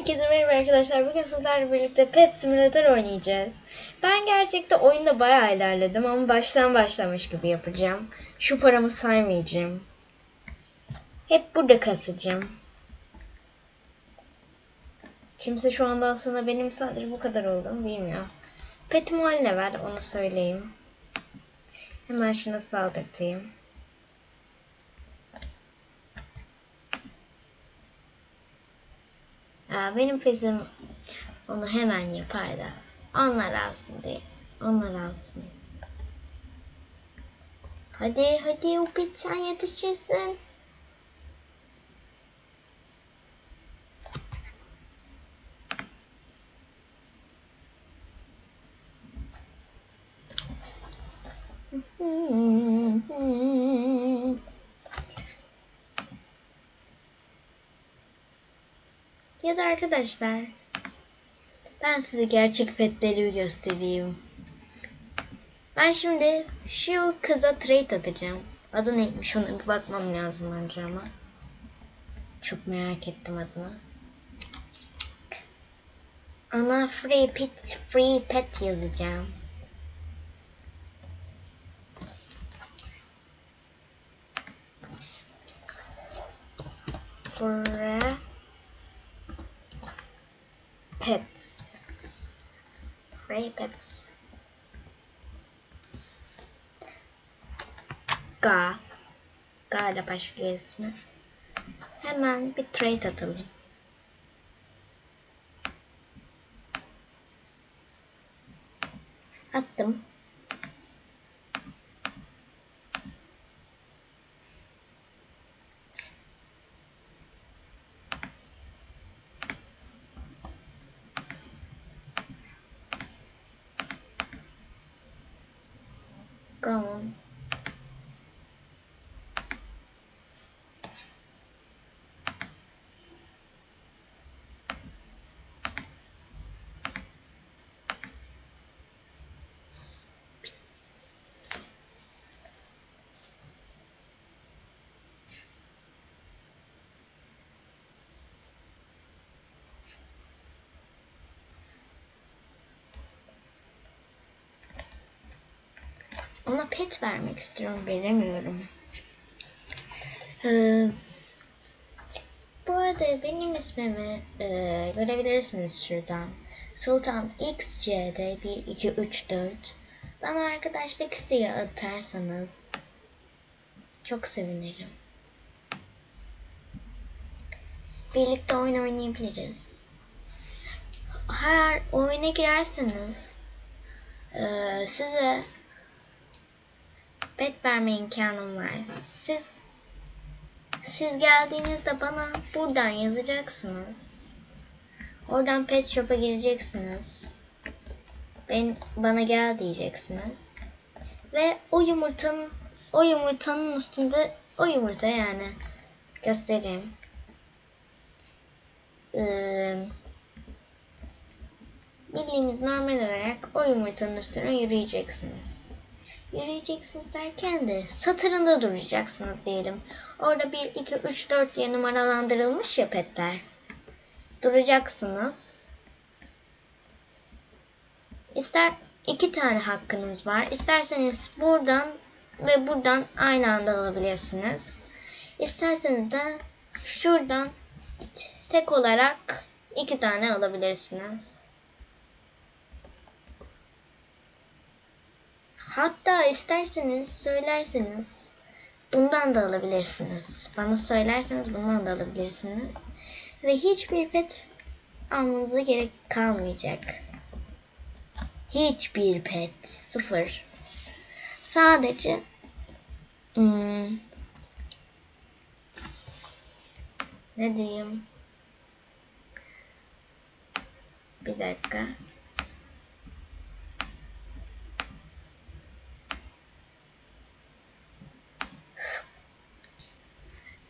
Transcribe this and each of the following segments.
Herkese merhaba arkadaşlar. Bugün sizlerle birlikte Pet Simulator oynayacağız. Ben gerçekten oyunda bayağı ilerledim ama baştan başlamış gibi yapacağım. Şu paramı saymayacağım. Hep burada kasacağım. Kimse şu anda aslında benim sadece bu kadar olduğumu bilmiyor. Petim 10 level onu söyleyeyim. Hemen şunu saldırtayım. Benim pesim onu hemen yapar da. Onlar alsın diye. Onlar alsın. Hadi hadi o pet sen yetişirsin. Ya da arkadaşlar ben size gerçek fetleri göstereyim. Ben şimdi şu kıza trade atacağım. Adı neymiş ona bir bakmam lazım önce ama. Çok merak ettim adını. Ana free pet, free pet yazacağım. Free pets. Free pets. Ga. Ga ile başlıyor ismi. Hemen bir trade atalım. Attım. 아까워. Ona pet vermek istiyorum. Veremiyorum. Ee, bu arada benim ismimi e, görebilirsiniz şuradan. Sultan XC'de 1, 2, 3, 4. Bana arkadaşlık isteği atarsanız çok sevinirim. Birlikte oyun oynayabiliriz. Her oyuna girerseniz e, size pet verme imkanım var. Siz siz geldiğinizde bana buradan yazacaksınız. Oradan pet shop'a gireceksiniz. Ben bana gel diyeceksiniz. Ve o yumurtanın o yumurtanın üstünde o yumurta yani göstereyim. Ee, bildiğimiz normal olarak o yumurtanın üstüne yürüyeceksiniz yürüyeceksiniz derken de satırında duracaksınız diyelim. Orada 1, 2, 3, 4 diye numaralandırılmış ya petler. Duracaksınız. İster iki tane hakkınız var. İsterseniz buradan ve buradan aynı anda alabilirsiniz. İsterseniz de şuradan tek olarak iki tane alabilirsiniz. Hatta isterseniz söylerseniz bundan da alabilirsiniz. Bana söylerseniz bundan da alabilirsiniz. Ve hiçbir pet almanıza gerek kalmayacak. Hiçbir pet. Sıfır. Sadece hmm, ne diyeyim? Bir dakika.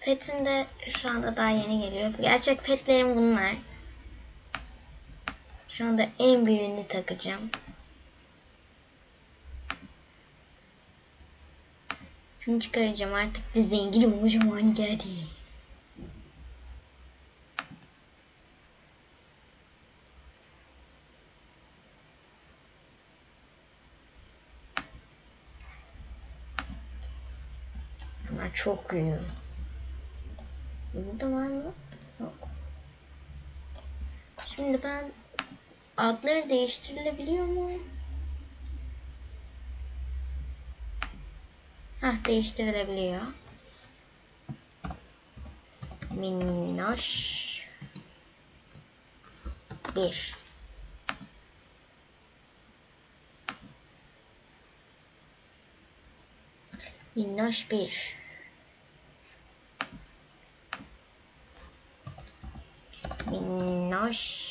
Fetim de şu anda daha yeni geliyor. Gerçek fetlerim bunlar. Şu anda en büyüğünü takacağım. Şunu çıkaracağım artık biz zenginim hocam hani geldi. Bunlar çok ünlü. Burada var mı? Yok. Şimdi ben adları değiştirilebiliyor mu? Hah değiştirilebiliyor. Minnoş bir. Minnoş bir. Minnoş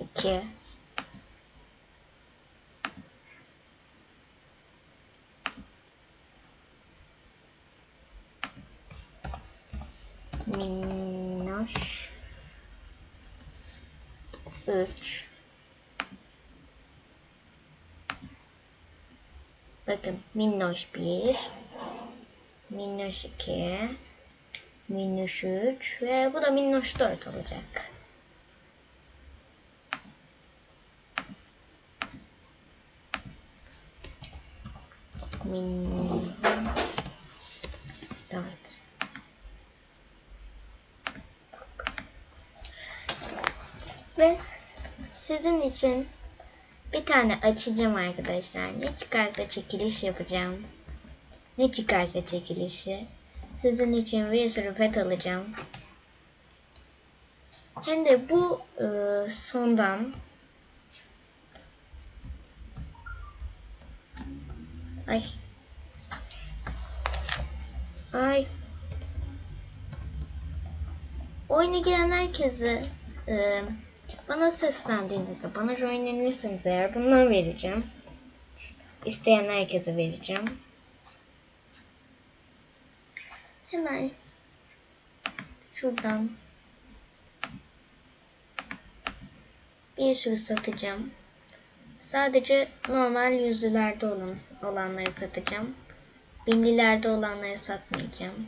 iki. Minnoş üç. Bakın minnoş bir, minnoş iki, minnoş üç ve bu da minnoş dört olacak. Minnoş dört. Ve sizin için bir tane açacağım arkadaşlar. Ne çıkarsa çekiliş yapacağım. Ne çıkarsa çekilişi. Sizin için bir sürü pet alacağım. Hem de bu e, sondan Ay. Ay. Oyuna giren herkese e, bana seslendiğinizde, bana joinlenirseniz eğer bundan vereceğim. İsteyen herkese vereceğim. Hemen şuradan bir sürü satacağım. Sadece normal yüzlülerde olan, olanları satacağım. Binlilerde olanları satmayacağım.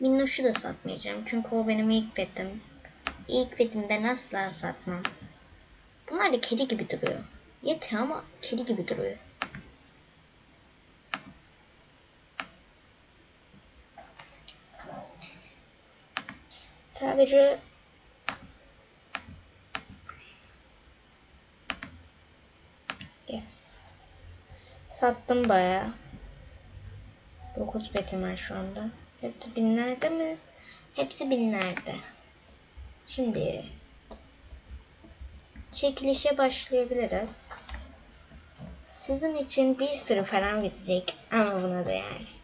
Minnoş'u da satmayacağım. Çünkü o benim ilk petim. İlk petim ben asla satmam. Bunlar da kedi gibi duruyor. Yeti ama kedi gibi duruyor. Sadece Yes. Sattım bayağı. 9 petim var şu anda. Hepsi binlerde mi? Hepsi binlerde. Şimdi çekilişe başlayabiliriz. Sizin için bir sürü falan bitecek ama buna değer.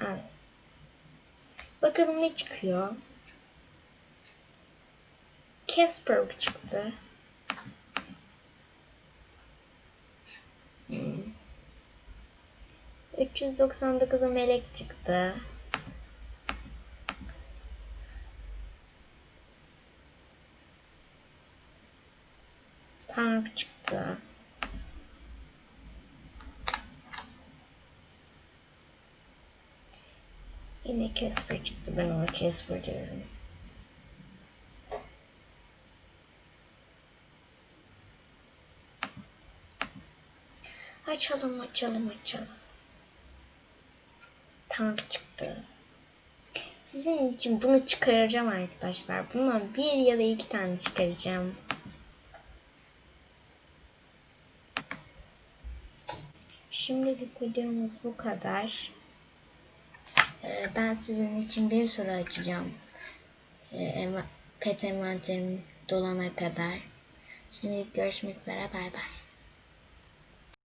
Al. Bakalım ne çıkıyor. Casper çıktı. Hmm. 399'a melek çıktı. Tank çıktı. Yine Casper çıktı. Ben ona Casper diyorum. Açalım, açalım, açalım. Tank çıktı. Sizin için bunu çıkaracağım arkadaşlar. Bundan bir ya da iki tane çıkaracağım. Şimdilik videomuz bu kadar. Ee, ben sizin için bir soru açacağım. Ee, pet envanterim dolana kadar. Şimdi görüşmek üzere. Bay bay.